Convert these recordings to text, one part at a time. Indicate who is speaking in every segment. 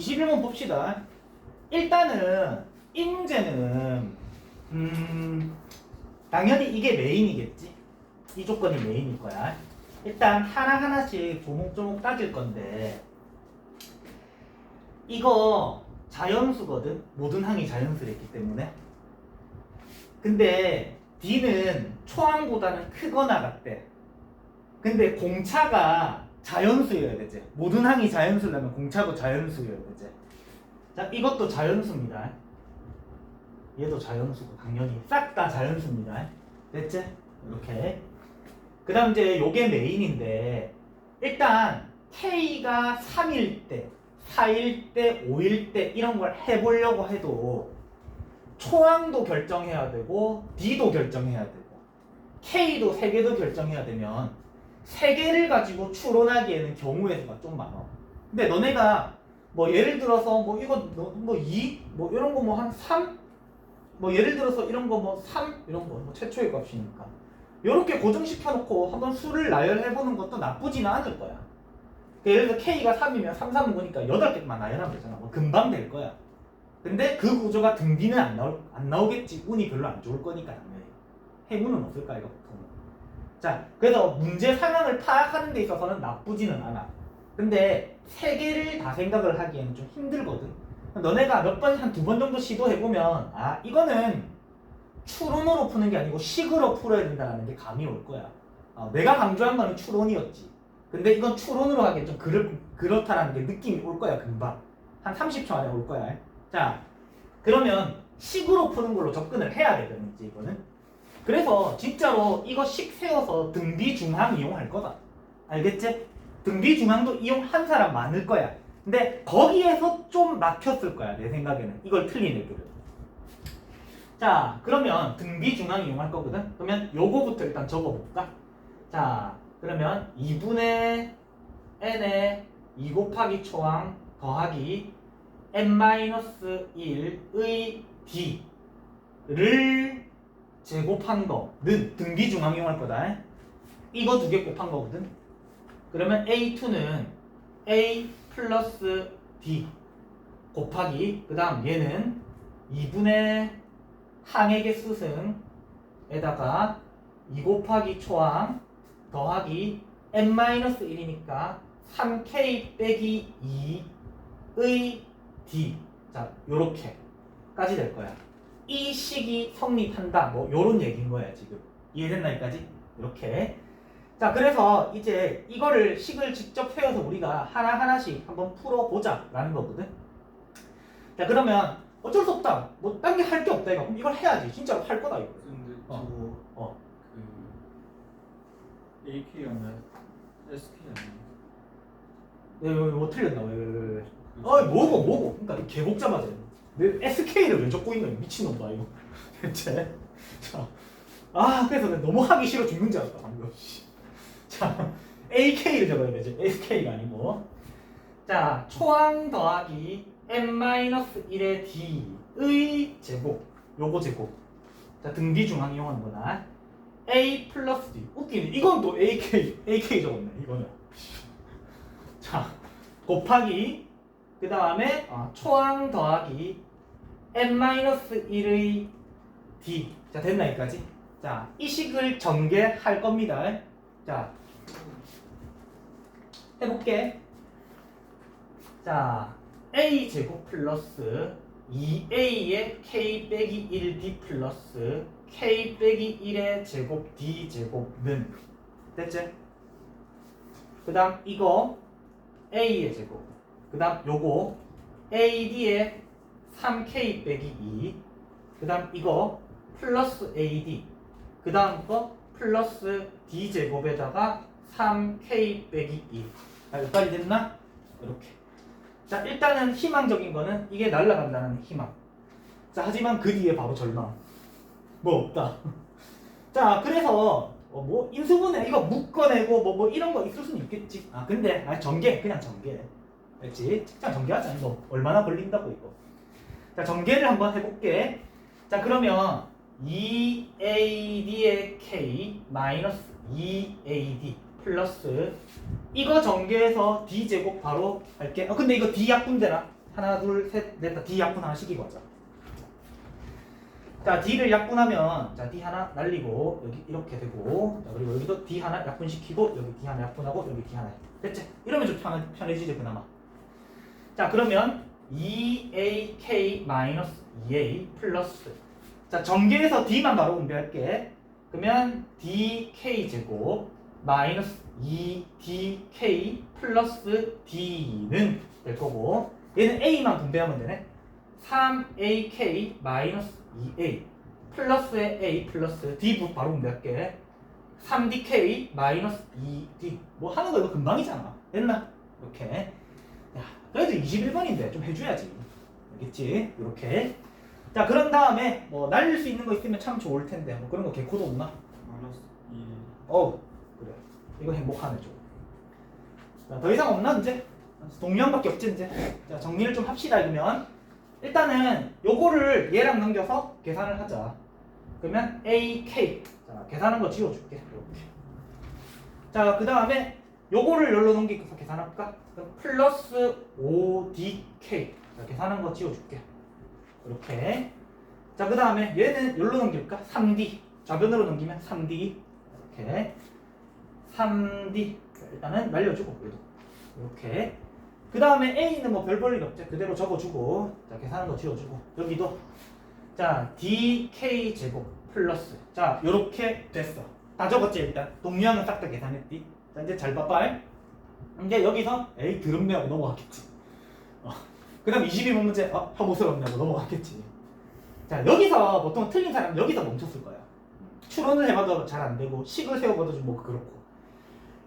Speaker 1: 21번 봅시다. 일단은 이 문제는 음 당연히 이게 메인이겠지. 이 조건이 메인일 거야. 일단 하나 하나씩 조목조목 따질 건데 이거 자연수거든. 모든 항이 자연수랬기 때문에. 근데 D는 초항보다는 크거나 같대. 근데 공차가 자연수여야 되지. 모든 항이 자연수라면 공차도 자연수여야 되지. 자, 이것도 자연수입니다. 얘도 자연수고 당연히 싹 다 자연수입니다. 됐지? 이렇게. 그 다음 이제 요게 메인인데 일단 K가 3일 때, 4일 때, 5일 때 이런 걸 해보려고 해도 초항도 결정해야 되고 D도 결정해야 되고 K도 3개도 결정해야 되면 세 개를 가지고 추론하기에는 경우의 수가 좀 많아. 근데 너네가 뭐 예를 들어서 뭐 이거 뭐 2 뭐 이런 거 뭐 한 3? 뭐 예를 들어서 이런 거 뭐 3 이런 거 뭐 최초의 값이니까 이렇게 고정시켜 놓고 한번 수를 나열해 보는 것도 나쁘지는 않을 거야. 그러니까 예를 들어 K가 3이면 3, 3은 보니까 8개만 나열하면 되잖아. 뭐 금방 될 거야. 근데 그 구조가 등비는 안 나올 안 나오겠지. 운이 별로 안 좋을 거니까 당연히. 행운은 없을까 이거 보통은. 자, 그래서 문제 상황을 파악하는 데 있어서는 나쁘지는 않아. 근데 세 개를 다 생각을 하기에는 좀 힘들거든. 너네가 몇 번, 한 두 번 정도 시도해보면, 아, 이거는 추론으로 푸는 게 아니고 식으로 풀어야 된다는 게 감이 올 거야. 어, 내가 강조한 거는 추론이었지. 근데 이건 추론으로 하기엔 좀 그렇, 그렇다라는 게 느낌이 올 거야, 금방. 한 30초 안에 올 거야. 자, 그러면 식으로 푸는 걸로 접근을 해야 되거든, 이제 이거는. 그래서 진짜로 이거 식 세워서 등비 중항 이용할 거다. 알겠지? 등비 중항도 이용한 사람 많을 거야. 근데 거기에서 좀 막혔을 거야. 내 생각에는. 이걸 틀린 애들은. 자, 그러면 등비 중항 이용할 거거든. 그러면 요거부터 일단 적어볼까? 자, 그러면 2분의 n의 2 곱하기 초항 더하기 n-1의 d를 제곱한 거는 등비 중항 이용할 거다. 이거 두 개 곱한 거거든. 그러면 A2는 A 플러스 D 곱하기 그 다음 얘는 2분의 항액의 수승에다가 2 곱하기 초항 더하기 n-1이니까 3k 빼기 2의 D 자 요렇게까지 될 거야. 이 식이 성립한다. 뭐 요런 얘기인 거야 지금. 이해됐나 여기까지? 이렇게. 자 그래서 이제 이거를 식을 직접 세워서 우리가 하나하나씩 한번 풀어보자 라는 거거든. 자 그러면 어쩔 수 없다. 뭐 딴 게 할 게 없다 이거. 그럼 이걸 해야지. 진짜로 할 거다 이거.
Speaker 2: 근데
Speaker 1: 어.
Speaker 2: 저거
Speaker 1: 어.
Speaker 2: 그 SK 아니야?
Speaker 1: 왜, 왜, 뭐 틀렸나? 왜, 왜, 왜, 왜. 어, 뭐고, 뭐고. 그러니까 이 개복잡하지. 내 SK를 왜 적고 있는? 미친놈다, 이거. 대체. 자. 아, 그래서 내가 너무 하기 싫어 죽는 줄 알았다, 방금. 씨. 자, AK를 적어야 되지. SK가 아니고. 자, 초항 더하기 n-1의 d의 제곱. 요거 제곱. 자, 등비 중항 이용하는 거다. a 플러스 d. 웃기네. 이건 또 AK, AK 적었네, 이거는. 자, 곱하기 그 다음에 어, 초항 더하기 n-1의 d. 자 됐나 여기까지? 자 이 식을 전개할 겁니다. 자 해볼게. 자 a 제곱 플러스 2a의 k 빼기 1d 플러스 k 빼기 1의 제곱 d 제곱는 됐지? 그 다음 이거 a의 제곱. 그 다음 요거 ad의 3k 빼기 2 그 다음 이거 플러스 ad 그 다음 거 플러스 d 제곱에다가 3k 빼기 2 자, 여기까지 됐나? 이렇게. 자 일단은 희망적인 거는 이게 날아간다는 희망. 자 하지만 그 뒤에 바로 절망. 뭐 없다. 자 그래서 어, 뭐 인수분해 이거 묶어내고 뭐 뭐 이런 거 있을 수는 있겠지. 아 근데 아 전개 그냥 전개. 알지? 책장 전개하자 이거. 얼마나 걸린다고 이거 자 전개를 한번 해볼게. 자 그러면 2ad의 k 마이너스 2ad 플러스 이거 전개해서 d 제곱 바로 할게. 어 근데 이거 d 약분되나? 하나 둘 셋 넷 다 D 약분 하나 시키고 하자. 자 D를 약분하면 자 D 하나 날리고 여기 이렇게 되고. 자 그리고 여기도 D 하나 약분시키고 여기 D 하나 약분하고 여기 D 하나. 됐지? 이러면 좀 편, 편해지지 그나마. 자 그러면 2AK 마이너스 2A 플러스. 자 전개해서 D만 바로 분배할게. 그러면 DK 제곱 마이너스 2DK 플러스 D는 될 거고 얘는 A만 분배하면 되네. 3AK 마이너스 2A 플러스의 A 플러스 D 부 바로 분배할게. 3DK 마이너스 2D 뭐 하는 거 이거 금방이잖아. 됐나? 이렇게 야 그래도 21번인데 좀 해줘야지. 알겠지? 이렇게. 자 그런 다음에 뭐 날릴 수 있는 거 있으면 참 좋을 텐데. 뭐 그런 거 개코도 없나?
Speaker 2: 마이너스 2
Speaker 1: 어우 그래. 이거 행복하네 좀 자더 이상 없나 이제? 동량밖에 없지 이제? 자 정리를 좀 합시다 그러면. 일단은 요거를 얘랑 넘겨서 계산을 하자. 그러면 AK 자 계산한 거 지워줄게 이렇게. 자그 다음에 요거를 열로 넘기고서 계산할까? 플러스 5DK 자 계산한 거 지워줄게. 이렇게. 자 그 다음에 얘는 열로 넘길까? 3D 좌변으로 넘기면 3D 이렇게. 3D 일단은 날려주고 이렇게. 그 다음에 A는 뭐 별 볼일 없죠. 그대로 적어주고. 자 계산한 거 지워주고. 여기도. 자 DK 제곱 플러스. 자 요렇게 됐어. 다 적었지 일단. 동량은 싹 다 계산했지 자 이제 잘 봐봐. 이제 여기서 에이 드럽네 하고 넘어갔겠지. 어. 그 다음 22번 문제 어 혐오스럽네 하고 넘어갔겠지. 자 여기서 보통 틀린 사람 여기서 멈췄을 거야. 추론을 해봐도 잘 안 되고 식을 세워봐도 좀 뭐 그렇고.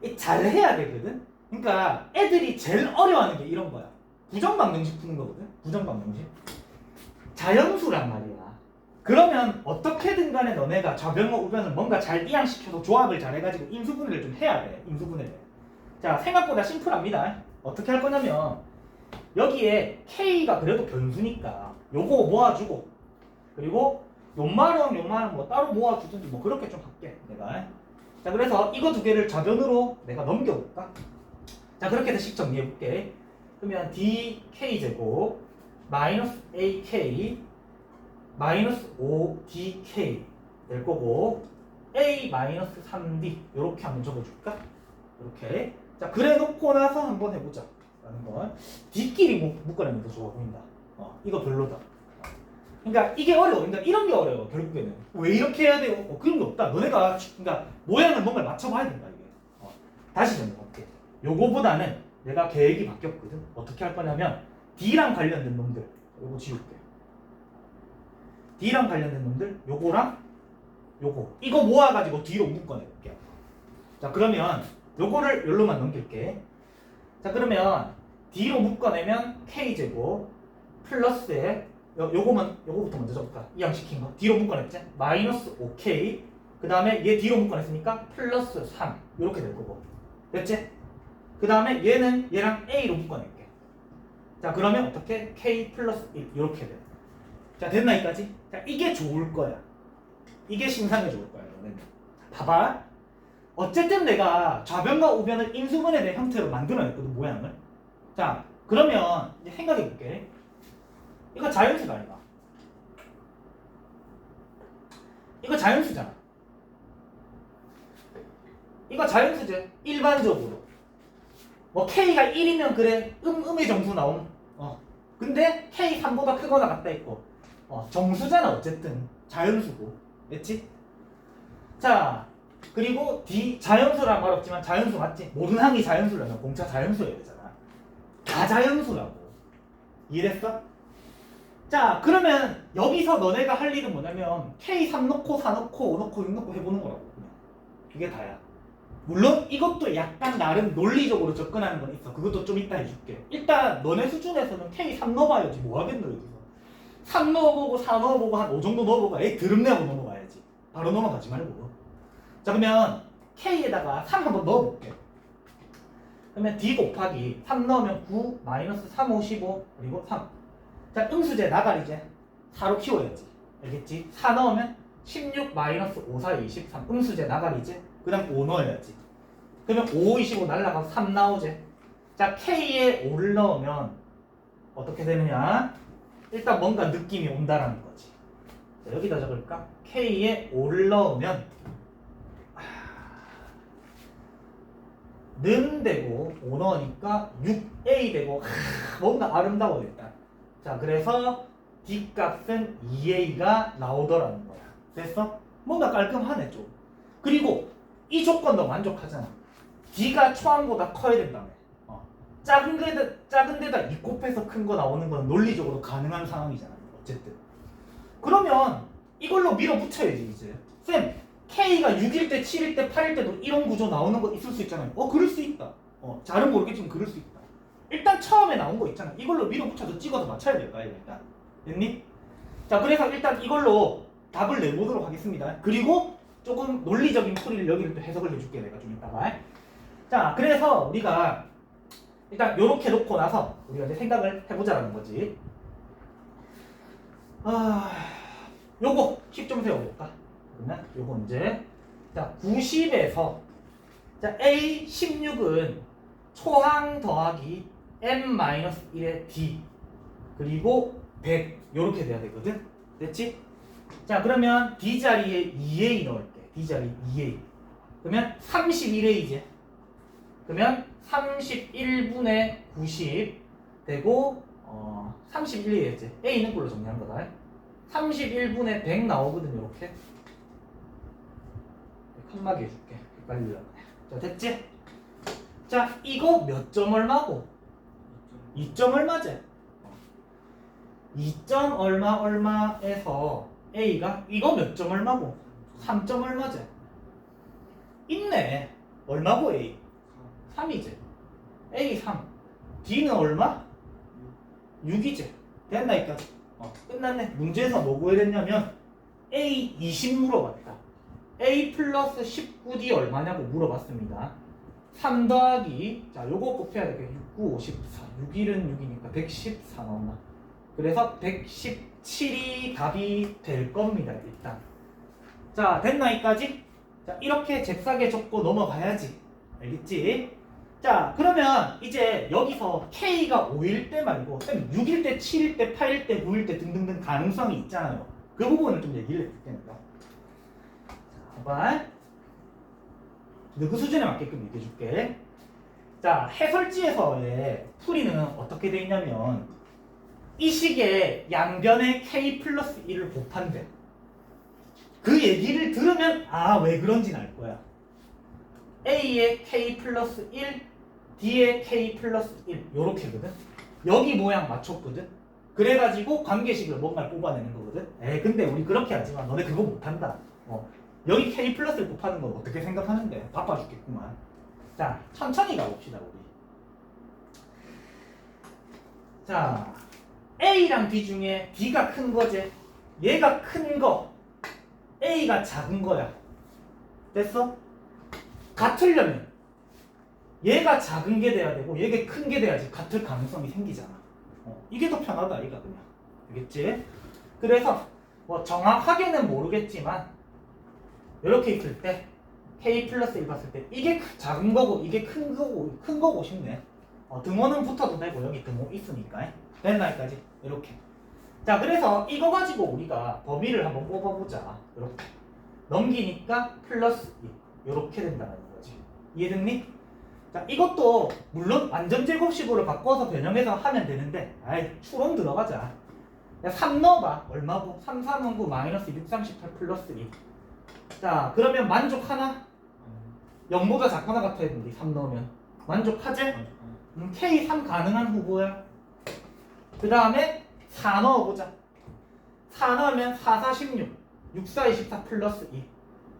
Speaker 1: 이잘 해야 되거든. 그러니까 애들이 제일 어려워하는 게 이런 거야. 부정방정식 푸는 거거든. 부정방정식. 자연수란 말이야. 그러면 어떻게든 간에 너네가 좌변과 우변을 뭔가 잘 이양시켜서 조합을 잘 해가지고 인수분해를 좀 해야 돼 인수분해를. 자 생각보다 심플합니다. 어떻게 할 거냐면 여기에 K가 그래도 변수니까 요거 모아주고 그리고 요만원 요만원 뭐 따로 모아주든지 뭐 그렇게 좀 할게 내가. 자 그래서 이거 두 개를 좌변으로 내가 넘겨볼까? 자 그렇게 해서 식 정리해볼게. 그러면 DK 제곱 마이너스 AK 마이너스 5DK 될 거고 A 마이너스 3D 이렇게 한번 적어줄까 이렇게 자 그래 놓고 나서 한번 해보자 라는 걸 D끼리 묶- 묶어내면 더 좋아 보인다 어 이거 별로다 그러니까 이게 어려워. 그러니까 이런 게 어려워. 결국에는 왜 이렇게 해야 돼요? 어, 그런 게 없다. 너네가 그러니까 모양을 뭔가 맞춰봐야 된다 이게. 어, 다시 정리할게. 요거보다는 내가 계획이 바뀌었거든. 어떻게 할 거냐면 D랑 관련된 놈들 요거 지울게. D랑 관련된 놈들 요거랑 요거 이거 모아가지고 뒤로 묶어낼게. 자 그러면 요거를 열로만 넘길게. 자 그러면 D로 묶어내면 K 제곱 플러스에 요, 요거만 요거부터 먼저 적을까? 이양시킨 거 뒤로 묶어냈지? 마이너스 5k 그 다음에 얘 뒤로 묶어냈으니까 플러스 3 이렇게 될 거고 됐지? 그 다음에 얘는 얘랑 a로 묶어낼게 자 그러면 어떻게? k 플러스 1 이렇게 돼 자 됐나 이까지? 자 이게 좋을 거야 이게 신상에 좋을 거야 너는 봐봐 어쨌든 내가 좌변과 우변을 인수분해된 형태로 만들어냈거든 모양을 자 그러면 이제 생각해 볼게 이거 자연수가 아니다. 이거 자연수잖아. 이거 자연수지. 일반적으로. 뭐 K가 1이면 그래. 음, 음의 정수 나옴. 어. 근데 K 3보다 크거나 같다 있고. 어, 정수잖아, 어쨌든. 자연수고. 됐지? 자, 그리고 D, 자연수란 말 없지만 자연수 맞지? 모든 항이 자연수라면 공차 자연수여야 되잖아. 다 자연수라고. 이해됐어? 자 그러면 여기서 너네가 할 일은 뭐냐면 K3 넣고 4 넣고 5 넣고 6 넣고 해보는 거라고 그냥 그게 다야 물론 이것도 약간 나름 논리적으로 접근하는 건 있어 그것도 좀 이따 해줄게 일단 너네 수준에서는 K3 넣어봐야지 뭐 하겠노 여기서 3 넣어보고 4 넣어보고 한 5 정도 넣어보고 에이 드럽네 하고 넘어가야지 바로 넘어가지 말고 자 그러면 K에다가 3 한번 넣어볼게 그러면 D 곱하기 3 넣으면 9 마이너스 3, 5, 15 그리고 3 자, 음수제 나가리제 4로 키워야지. 알겠지? 4 넣으면 16 마이너스 5, 4, 23. 음수제 나가리제. 그 다음 5 넣어야지. 그러면 5, 25 날라가서 3 나오지. 자, K에 5를 넣으면 어떻게 되느냐? 일단 뭔가 느낌이 온다라는 거지. 자, 여기다 적을까? K에 5를 넣으면 는 되고 5 넣으니까 6A 되고 하, 뭔가 아름다워 일단. 자 그래서 D 값은 2A가 나오더라는 거야. 됐어? 뭔가 깔끔하네 좀. 그리고 이 조건도 만족하잖아. D가 초항보다 커야 된다며. 어. 작은 데다 작은 데다 2 곱해서 큰 거 나오는 건 논리적으로 가능한 상황이잖아. 어쨌든. 그러면 이걸로 밀어붙여야지 이제. 쌤 K가 6일 때, 7일 때, 8일 때도 이런 구조 나오는 거 있을 수 있잖아요. 어, 그럴 수 있다. 어, 잘은 모르겠지만 그럴 수 있다. 일단 처음에 나온 거 있잖아. 이걸로 밀어붙여서 찍어서 맞춰야 될까, 이거 일단. 됐니? 자, 그래서 일단 이걸로 답을 내보도록 하겠습니다. 그리고 조금 논리적인 풀이를 여기를 또 해석을 해줄게, 내가 좀 이따가. 자, 그래서 우리가 일단 요렇게 놓고 나서 우리가 이제 생각을 해보자라는 거지. 아, 요거 10점 세워볼까? 그러면 요거 이제 자 90에서 자 A 16은 초항 더하기 m-1의 d 그리고 100 요렇게 돼야 되거든 됐지? 자 그러면 d 자리에 2a 넣을게 d 자리에 2a 그러면 31a이지 그러면 31분의 90 되고 어 31이겠지 a 있는 걸로 정리한 거다 31분의 100 나오거든 요렇게 칸막이 해줄게 헷갈리려고 자 됐지? 자 이거 몇 점 얼마고? 2점 얼마지? 2점 얼마 얼마에서 A가 이거 몇 점 얼마고? 3점 얼마지? 있네 얼마고 A? 3이지 A 3 D는 얼마? 6이지 됐나 이까지 어, 끝났네 문제에서 뭐 구해냈냐면 A 20 물어봤다 A 플러스 19D 얼마냐고 물어봤습니다. 3 더하기 자 요거 곱해야 되겠 6, 9, 54 6일은 6이니까 114 나온다. 그래서 117이 답이 될 겁니다 일단. 자 됐나 이까지? 자 이렇게 잽싸게 적고 넘어가야지. 알겠지? 자 그러면 이제 여기서 K가 5일 때 말고 쌤 6일 때, 7일 때, 8일 때, 9일 때 등등등 가능성이 있잖아요. 그 부분을 좀 얘기를 해줄게요. 봐봐. 너그 수준에 맞게끔 얘기해줄게. 자, 해설지에서의 풀이는 어떻게 돼 있냐면 이 식에 양변에 k 플러스 1을 곱한대. 그 얘기를 들으면 아 왜 그런지는 알 거야. a에 k 플러스 1, d에 k 플러스 1 요렇게거든. 여기 모양 맞췄거든. 그래가지고 관계식을 뭔가를 뽑아내는 거거든. 에 근데 우리 그렇게 하지만 너네 그거 못한다. 어. 여기 K 플러스를 곱하는 건 어떻게 생각하는데? 바빠 죽겠구만. 자, 천천히 가봅시다, 우리. 자, A랑 B 중에 B가 큰 거지? 얘가 큰 거, A가 작은 거야. 됐어? 같으려면 얘가 작은 게 돼야 되고 얘가 큰 게 돼야지 같을 가능성이 생기잖아. 어, 이게 더 편하다, 이가 그냥. 알겠지? 그래서 뭐 정확하게는 모르겠지만 이렇게 있을 때 k 플러스 1 봤을 때 이게 크- 작은 거고 이게 큰 거고 큰 거고 싶네. 어, 등호는 붙어도 되고 여기 등호 있으니까 됐나 여기까지 이렇게. 자 그래서 이거 가지고 우리가 범위를 한번 뽑아보자. 이렇게 넘기니까 플러스 2 이렇게 된다는 거지. 이해됐니? 자 이것도 물론 완전 제곱식으로 바꿔서 변형해서 하면 되는데 아이 추론 들어가자. 야, 3 넣어봐. 얼마고? 3, 3, 9 마이너스 638 플러스 2. 자, 그러면 만족하나? 0보다 작거나 같아야 되는데 3 넣으면. 만족하지? 음, K 3 가능한 후보야. 그 다음에 4 넣어보자. 4 넣으면 4, 4, 16. 6, 4, 24 플러스 2.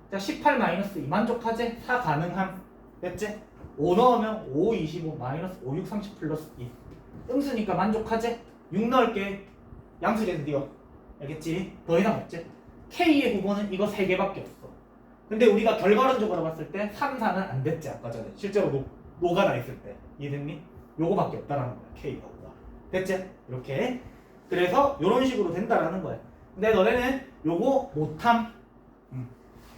Speaker 1: 자, 18 마이너스 2. 만족하지? 4 가능함. 됐지? 5 넣으면 5, 25 마이너스 5, 6, 30 플러스 2. 음수니까 만족하지? 6 넣을게. 양수제도 띄워. 알겠지? 더 이상 없지? K의 후보는 이거 3개밖에 없어. 근데 우리가 결과론적으로 봤을 때 3, 4는 안 됐지 아까 전에 실제로 노, 노가다 있을 때 이해됐니? 요거밖에 없다라는 거야 K가 후보가 됐지? 이렇게 그래서 요런 식으로 된다라는 거야 근데 너네는 요거 못함 음,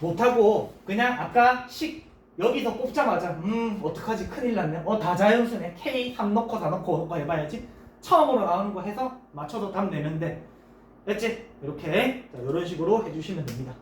Speaker 1: 못하고 그냥 아까 식 여기서 뽑자마자 음 어떡하지 큰일 났네 어 다 자연수네 K 3 넣고 4 넣고 넣고 해봐야지 처음으로 나오는 거 해서 맞춰서 답 내면 돼. 됐지? 이렇게 자, 이런 식으로 해주시면 됩니다.